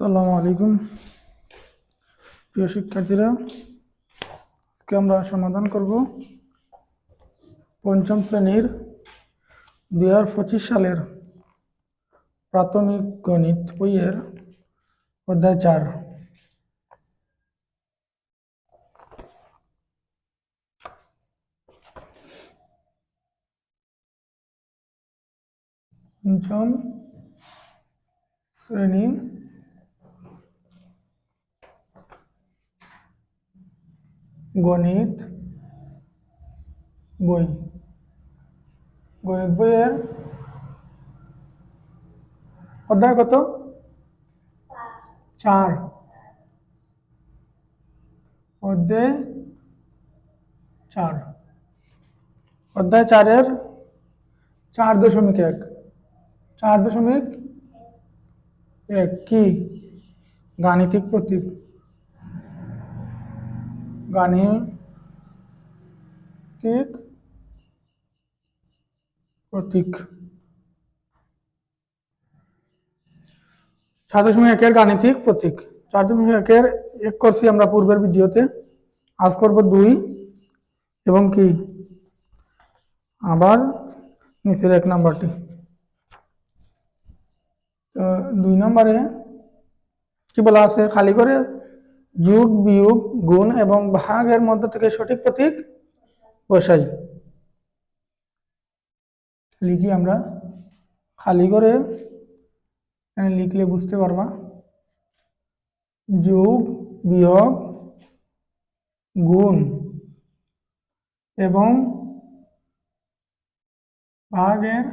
সালামু আলাইকুম। প্রিয় শিক্ষার্থীরা, আজকে আমরা সমাধান করব পঞ্চম শ্রেণির দুই হাজার পঁচিশ সালের প্রাথমিক গণিত বইয়ের অধ্যায় চার। পঞ্চম শ্রেণি গণিত, বই। গণিত বইয়ের অধ্যায় কত? চার। অধ্যায় চার। অধ্যায় চারের চার দশমিক এক। চার দশমিক এক। কি? গাণিতিক প্রতীক। গাণিতিক প্রতীক। চার দশমিক একের গাণিতিক প্রতীক। চার দশমিক একের এক করছি আমরা পূর্বের ভিডিওতে। আজ করব দুই এবং কি? আবার নিচের এক নাম্বারটি। তো দুই নম্বরে কি বলা আছে? খালি করে যোগ বিয়োগ গুণ এবং ভাগের মধ্য থেকে সঠিক প্রতীক বসাই। লিখি আমরা। খালি করে লিখলে বুঝতে পারবা। যোগ বিয়োগ গুণ এবং ভাগের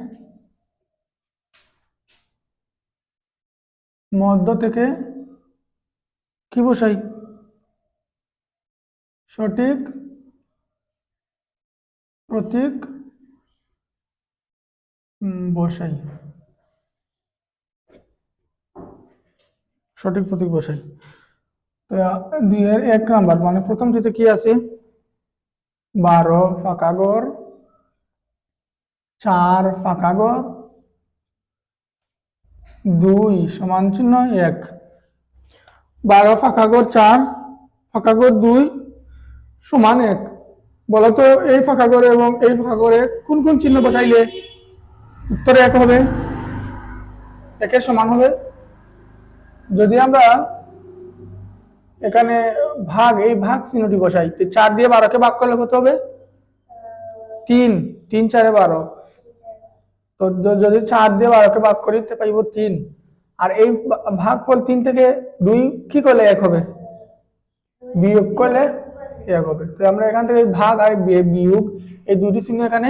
মধ্য থেকে কি বসাই সঠিক? প্রতীক? বসাই সঠিক প্রতীক বসাই তো দুই, এক নাম্বার মানে প্রথম যেটা কি আছে? বারো, ফাঁকা গড় চার, ফাঁকা গড় দুই, সমান চিহ্ন, এক। বারো ফাঁকা গড় চার, ফাঁকা গড় দুই, সমান এক। বলো তো এই ফাঁকা গড়ে এবং এই ফাঁকা গড়ে কোন কোন চিহ্ন বসাইলে উত্তরে এক হবে? একের সমান হবে। যদি আমরা এখানে ভাগ, এই ভাগ চিহ্নটি বসাই চার দিয়ে বারোকে ভাগ করলে কত হবে? তিন তিন চারে বারো। তো যদি চার দিয়ে বারোকে ভাগ করি, তো পাইব তিন। আর এই ভাগফল তিন থেকে দুই কি করলে এক হবে? বিয়োগ করলে এক হবে। তো আমরা এখান থেকে ভাগ আর বিয়োগ এই দুটি চিহ্ন এখানে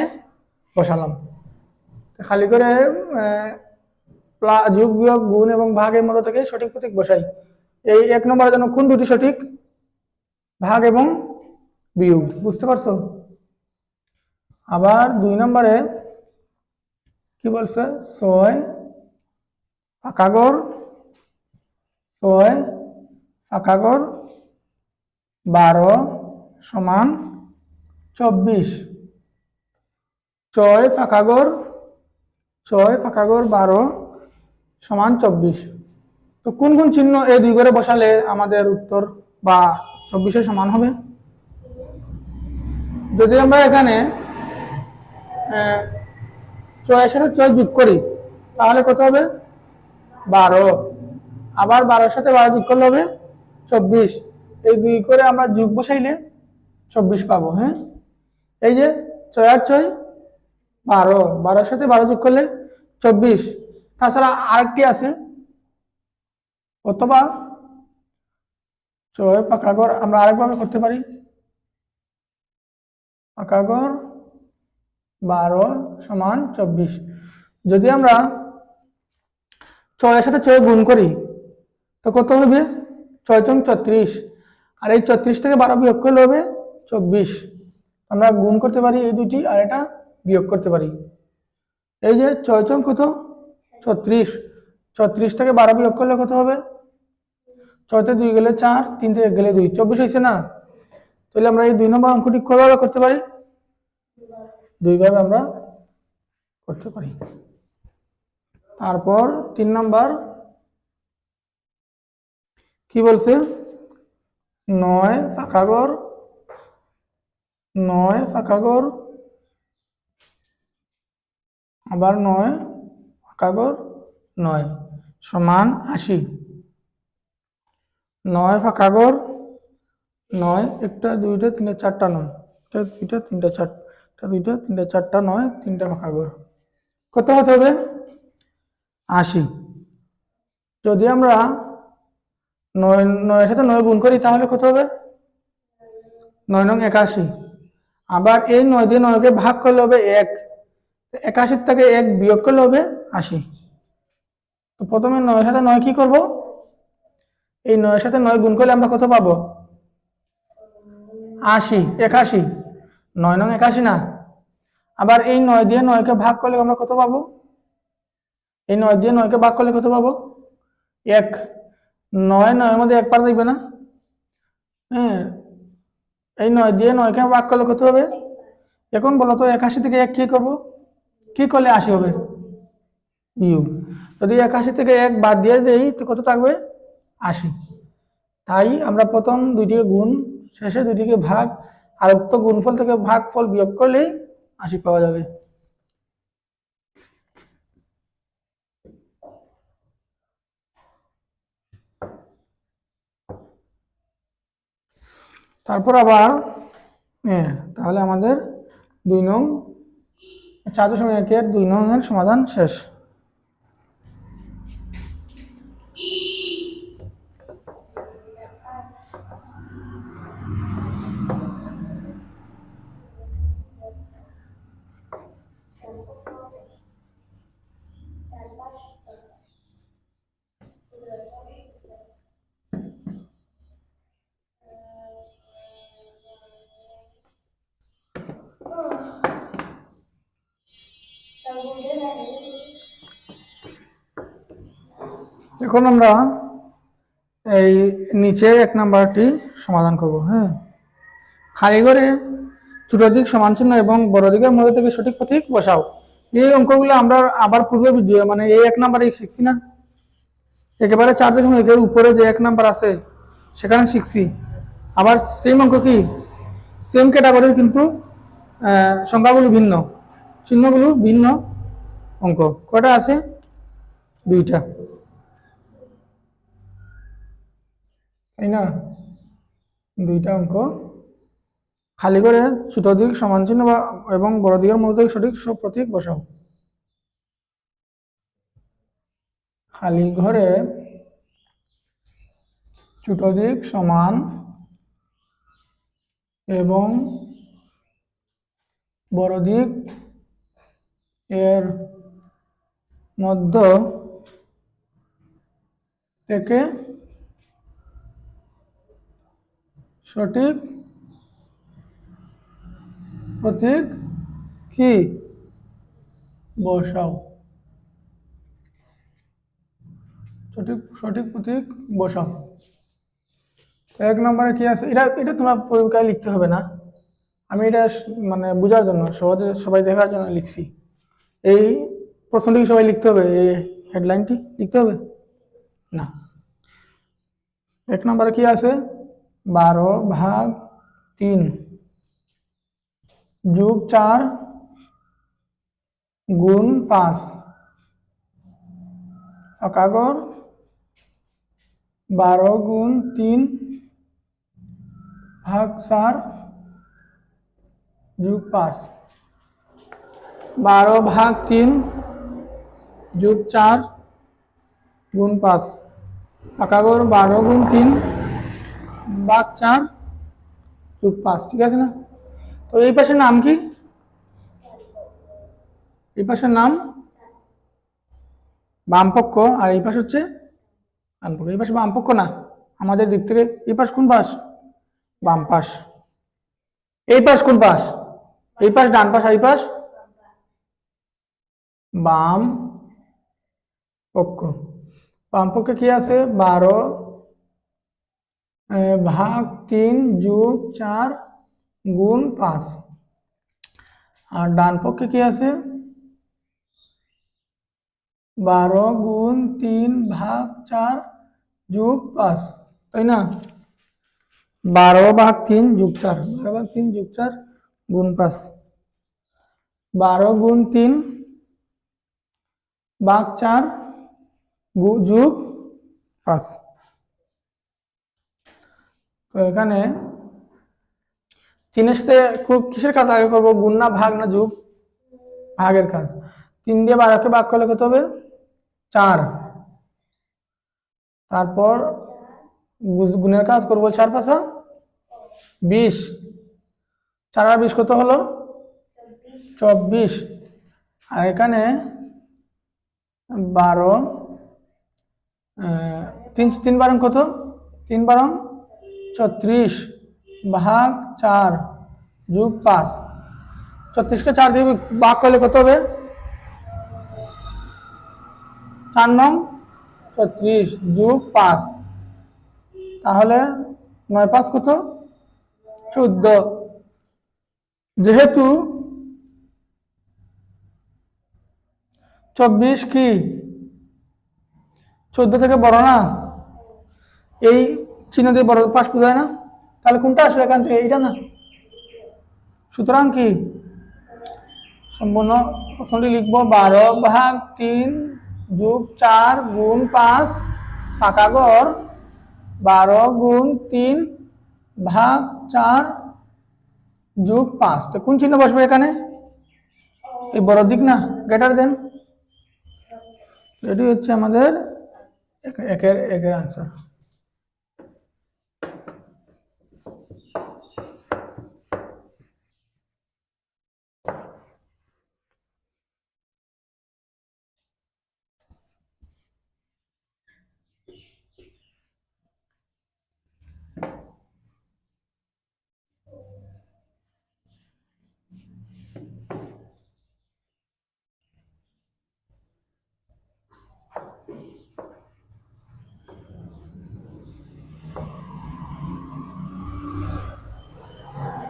বসালাম। খালি করে যোগ, বিয়োগ, গুণ এবং ভাগের মধ্যে থেকে সঠিক প্রতীক বসাই। এই এক নম্বরের জন্য কোন দুটি সঠিক? ভাগ এবং বিয়োগ। বুঝতে পারছ? আবার দুই নম্বরে কি বলছে? ছয় ফাঁকাগর ছয় ফাঁকাগর বারো সমান চব্বিশ। ছয় ফাঁকাগর ছয় ফাঁকাগর বারো সমান চব্বিশ। তো কোন কোন চিহ্ন এই দুই ঘরে বসালে আমাদের উত্তর বা চব্বিশের সমান হবে? যদি আমরা এখানে ছয়ের সাথে ছয় যোগ করি, তাহলে কত হবে? বারো। আবার বারোর সাথে বারো যোগ করলে হবে চব্বিশ। এই দুই করে আমরা যুগ বসাইলে চব্বিশ পাবো হ্যাঁ? এই যে ছয় আর ছয়, বারো। বারোর সাথে বারো যোগ করলে চব্বিশ। তাছাড়া আরেকটি আছে, অথবা ছয় পাকা ঘর আমরা আরেকভাবে করতে পারি। পাকা ঘর বারো সমান চব্বিশ। যদি আমরা ছয়ের সাথে ছয় গুণ করি, তো কত হবে? ছয় চং ছত্রিশ। আর এই ছত্রিশ থেকে বারো বিয়োগ করলে হবে চব্বিশ। আমরা গুণ করতে পারি এই দুটি আর এটা বিয়োগ করতে পারি। এই যে ছয় চং কত? ছত্রিশ। ছত্রিশ থেকে বারো বিয়োগ করলে কত হবে? ছয়তে দুই গেলে চার তিন থেকে গেলে দুই। চব্বিশ হয়েছে না? তাহলে আমরা এই দুই নম্বর অঙ্কটি কয়ভাবে করতে পারি? দুইভাবে আমরা করতে পারি। তারপর তিন নাম্বার, কি বলছে? নয় পাকা ঘর, নয় পাকা ঘর, আবার নয় পাকা ঘর, নয় সমান আশি। নয় ফাঁকা ঘর, নয় একটা দুইটা তিনটা চারটা নয়, একটা দুইটা তিনটা চারটা দুইটা তিনটা চারটা নয়, তিনটা ফাঁকা ঘর। কত হতে হবে? আশি। যদি আমরা নয়, নয়ের সাথে নয় গুণ করি, তাহলে কত হবে? নয় নং একাশি। আবার এই নয় দিয়ে নয়কে ভাগ করলে হবে এক। একাশির থেকে এক বিয়োগ করলে হবে আশি। তো প্রথমে নয়ের সাথে নয় কি করব? এই নয়ের সাথে নয় গুণ করলে আমরা কত পাবো? আশি, একাশি। নয় নং একাশি না। আবার এই নয় দিয়ে নয়কে ভাগ করলে আমরা কত পাবো? এই নয় দিয়ে নয়কে ভাগ করলে কত পাবো? এক। নয়, নয়ের মধ্যে এক পার দেখবে না? হ্যাঁ। এই নয় দিয়ে নয়কে ভাগ করলে কত হবে? এখন বলো তো, একাশি থেকে এক কি করব? কি করলে আশি হবে? ইউ। যদি একাশি থেকে এক বাদ দিয়ে দেই, তো কত থাকবে? আশি। তাই আমরা প্রথম দুইটিকে গুণ, শেষে দুইটিকে ভাগ, আর উক্ত গুণফল থেকে ভাগফল বিয়োগ করলেই আশি পাওয়া যাবে। তারপর আবার তাহলে আমাদের দুই নং চার দশমিক একের দুই নং এর সমাধান শেষ। এখন আমরা এই নিচে এক নাম্বারটি সমাধান করব হ্যাঁ। খালি করে ছোট দিক সমান চিহ্ন এবং বড় দিকের মধ্যে থেকে সঠিক প্রতীক বসাও। এই অঙ্কগুলো আমরা আবার পূর্বে ভিডিও মানে এই এক নাম্বারে শিখছি না। একেবারে চার দশমিক একের উপরে যে এক নাম্বার আছে, সেখানে শিখছি। আবার সেম অঙ্ক কি? সেম ক্যাটাগরির কিন্তু সংখ্যাগুলো ভিন্ন। চিহ্নগুলো ভিন্ন অঙ্ক। কটা আছে? দুইটা। তাই না, দুইটা অঙ্ক। খালি করে ছোট দিক সমান চিহ্ন বা এবং বড় দিকের মধ্যে সঠিক সব প্রতীক বসাও। খালি ঘরে ছোট দিক সমান এবং বড় দিক এর মধ্য থেকে সঠিক প্রতীক কি? বসাও। সঠিক সঠিক প্রতীক বসাও। এক নম্বরে কি আছে? এটা এটা তোমার পরীক্ষায় লিখতে হবে না। আমি এটা মানে বোঝার জন্য, সহজে সবাই দেখার জন্য লিখছি। এই প্রশ্নটি সবাই লিখতে হবে, এই হেডলাইনটি লিখতে হবে? না। এক নম্বরে কি আছে? বারো ভাগ তিন যোগ চার গুণ পাঁচ। অকাগর বারো গুণ তিন ভাগ চার যোগ পাঁচ। বারো ভাগ তিন যোগ চার গুণ পাঁচ। অকাগর বারো গুণ তিন ভাগ চার যোগ পাঁচ, ঠিক আছে না? তো এই পাশের নাম কি? এই পাশের নাম? বামপক্ষ, আর এই পাশ হচ্ছে ডানপক্ষ এই পাশে বামপক্ষ না, আমাদের দিক থেকে এই পাশ কোন পাশ? বাম পাশ। এই পাশ কোন পাশ? এই পাশ ডান পাশ এই পাশ? বাম পক্ষ বাম পক্ষে কি আছে? বারো আহ, ভাগ তিন যোগ চার গুণ পাঁচ আর ডান পক্ষে কি আছে বারো গুণ তিন ভাগ চার যোগ পাঁচ তাই না বারো ভাগ তিন যোগ চার বারো ভাগ তিন যোগ চার গুণ পাঁচ বারো গুণ তিন ভাগ চার গু- যোগ পাঁচ তো এখানে তিনের সাথে খুব কিসের কাজ আগে করব? গুণ না ভাগ না যোগ? ভাগের কাজ। তিন দিয়ে বারোকে ভাগ করলে কত হবে? চার। তারপর গুণের কাজ করব চার পাঁচা? বিশ। চার আর বিশ কত হলো? চব্বিশ। আর এখানে বারো তিন তিন বারং কত? তিন বারং ছত্রিশ ভাগ চার যোগ পাঁচ। ছত্রিশকে চার দিয়ে ভাগ করলে কত হবে? চার নং ছত্রিশ যোগ পাঁচ। তাহলে নয় পাঁচ কত? চোদ্দ। যেহেতু চব্বিশ কি? চোদ্দ থেকে বড় না? এই চিহ্ন দিয়ে বড় পাশ বোঝায় না? তাহলে কোনটা আসবে এখান থেকে? এইটা না? সুতরাং কি? সম্পূর্ণ প্রশ্নটি লিখব বারো ভাগ তিন যোগ চার গুণ পাঁচ ফাঁকা গড়। বারো গুণ তিন ভাগ চার যোগ পাঁচ। তো কোন চিহ্ন বসবে এখানে? এই বড় দিক না? গ্রেটার দেন এটি হচ্ছে আমাদের এক- একের একের আনসার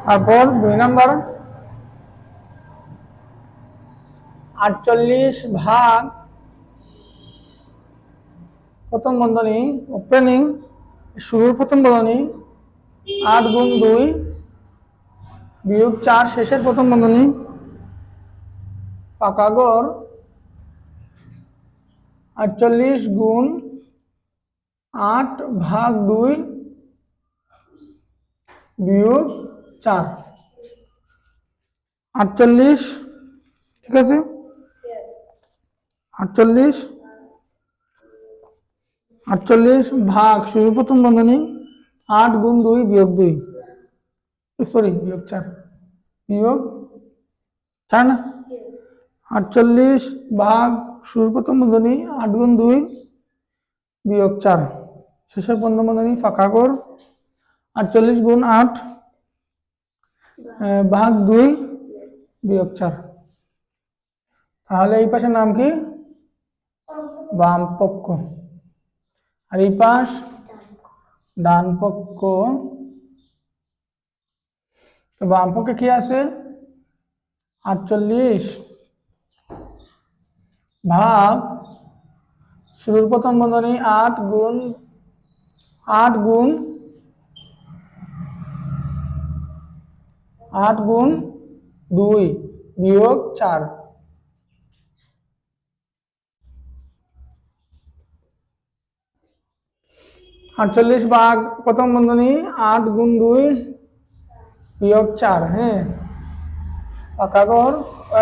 তারপর দুই নম্বর। আটচল্লিশ ভাগ প্রথম বন্ধনী ওপেনিং শুরুর প্রথম বন্ধনী, আট গুণ দুই, বিয়োগ চার, শেষের প্রথম বন্ধনী, পাকা গড়, আটচল্লিশ গুণ আট ভাগ দুই, বিয়োগ চার। আটচল্লিশ, ঠিক আছে? আটচল্লিশ আটচল্লিশ ভাগ শুরু প্রথম বন্ধনী, আট গুণ দুই বিয়োগ দুই। সরি বিয়োগ চার। বিয়োগ চার না? আটচল্লিশ ভাগ শুরু প্রথম বন্ধনী, আট গুণ দুই বিয়োগ চার। শেষের প্রথম বন্ধনী ফাঁকা কর। আটচল্লিশ গুণ আট ভাগ দুই, বিয়োগ চার। তাহলে এই পাশের নাম কি? বাম পক্ষ আর এই পাশ? ডান পক্ষ তো বাম পক্ষে কি আছে? আটচল্লিশ। ভাগ শুরুর প্রথম বন্ধনী আট গুণ আট গুণ আট গুণ দুই বিয়োগ চার। আটচল্লিশ ভাগ প্রথম বন্ধনী, আট গুণ দুই বিয়োগ চার হ্যাঁ। পাকা ঘর?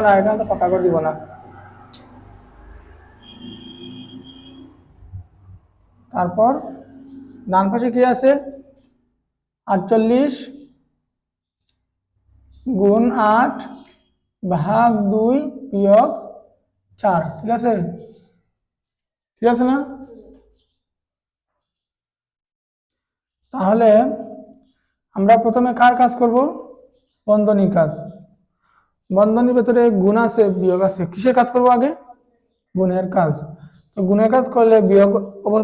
না, এখানে তো পাকা ঘর দিব না। তারপর ডান পাশে কি আছে? আটচল্লিশ গুণ আট ভাগ দুই বিয়োগ চার, ঠিক আছে? ঠিক আছে না? তাহলে আমরা প্রথমে কার কাজ করব? বন্ধনীর কাজ। বন্ধনীর ভেতরে গুণ আছে, বিয়োগ আছে। কিসের কাজ করব আগে? গুণের কাজ। তো গুণের কাজ করলে বিয়োগ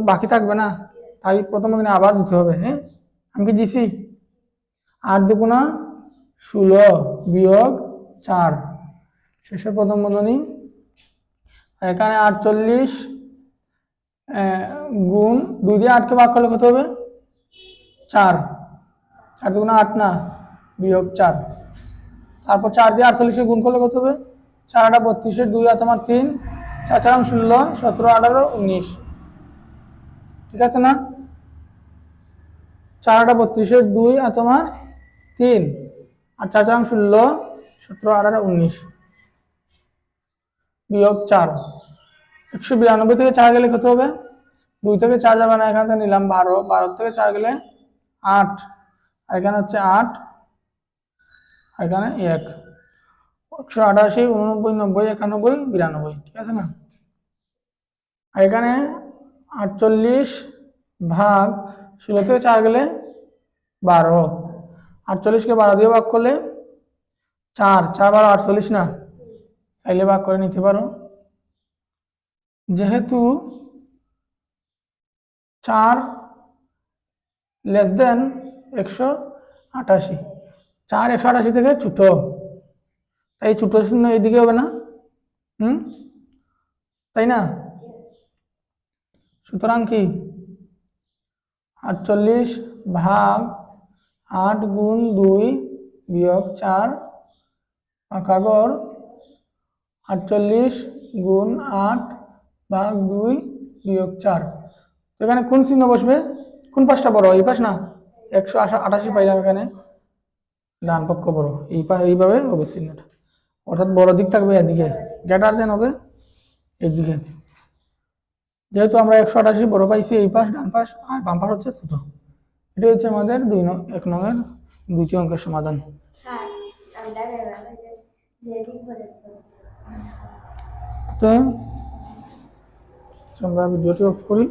বাকি থাকবে না? তাই প্রথম বন্ধনী আবার দিতে হবে হ্যাঁ? আমি কি দিছি? আট দুগুণা ষোলো বিয়োগ চার। শেষের প্রথম বন্ধনী। এখানে আটচল্লিশ গুণ দুই দিয়ে আটকে ভাগ করলে কত হবে? চার। চার দুগুণে আট না, বিয়োগ চার। তারপর চার দিয়ে আটচল্লিশে গুণ করলে কত হবে? চার আটা বত্রিশের দুই আর তিন, চার চার ষোলো, সতেরো আঠারো উনিশ। ঠিক আছে না? চার আটা বত্রিশের দুই আর তিন। আর চার চার ষোলো সতেরো, আঠারো, উনিশ। বিয়োগ চার। একশো বিরানব্বই থেকে চার গেলে কত হবে? দুই থেকে চার যাবে না, এখান থেকে নিলাম বারো। বারো থেকে চার গেলে আট। আর এখানে হচ্ছে আট, আর এখানে এক। একশো আটাশি, উননব্বই, নব্বই, একানব্বই, বিরানব্বই, ঠিক আছে না? আর এখানে আটচল্লিশ ভাগ ষোলো থেকে চার গেলে বারো। আটচল্লিশকে বারো দিয়ে ভাগ করলে চার চার বারো আটচল্লিশ না? চাইলে ভাগ করে নিতে পারো। যেহেতু চার লেস দেন একশো আটাশি, চার একশো আটাশি থেকে ছোটো, তাই ছোটো শূন্য এইদিকে হবে না? হুম? তাই না? সুতরাং কি? আটচল্লিশ ভাগ আট গুণ দুই বিয়োগ চার পাকাগড় আটচল্লিশ গুণ আট ভাগ দুই বিয়োগ চার। তো এখানে কোন চিহ্ন বসবে? কোন পাশটা বড়? এই পাশ না? একশো আশা আটাশি পাইলাম এখানে। ডান পক্ষ বড়। এই পা এইভাবে হবে চিহ্নটা। অর্থাৎ বড় দিক থাকবে এদিকে। গ্রেটার দেন হবে এদিকে। যেহেতু আমরা একশো আটাশি বড় পাইছি, এই পাশ, ডান পাশ, আর বাম পাশ হচ্ছে ছোট। এটাই হচ্ছে আমাদের দুই নং এক নংয়ের দুইটি অঙ্কের সমাধান হ্যাঁ। তো আমরা ভিডিওটি অফ করি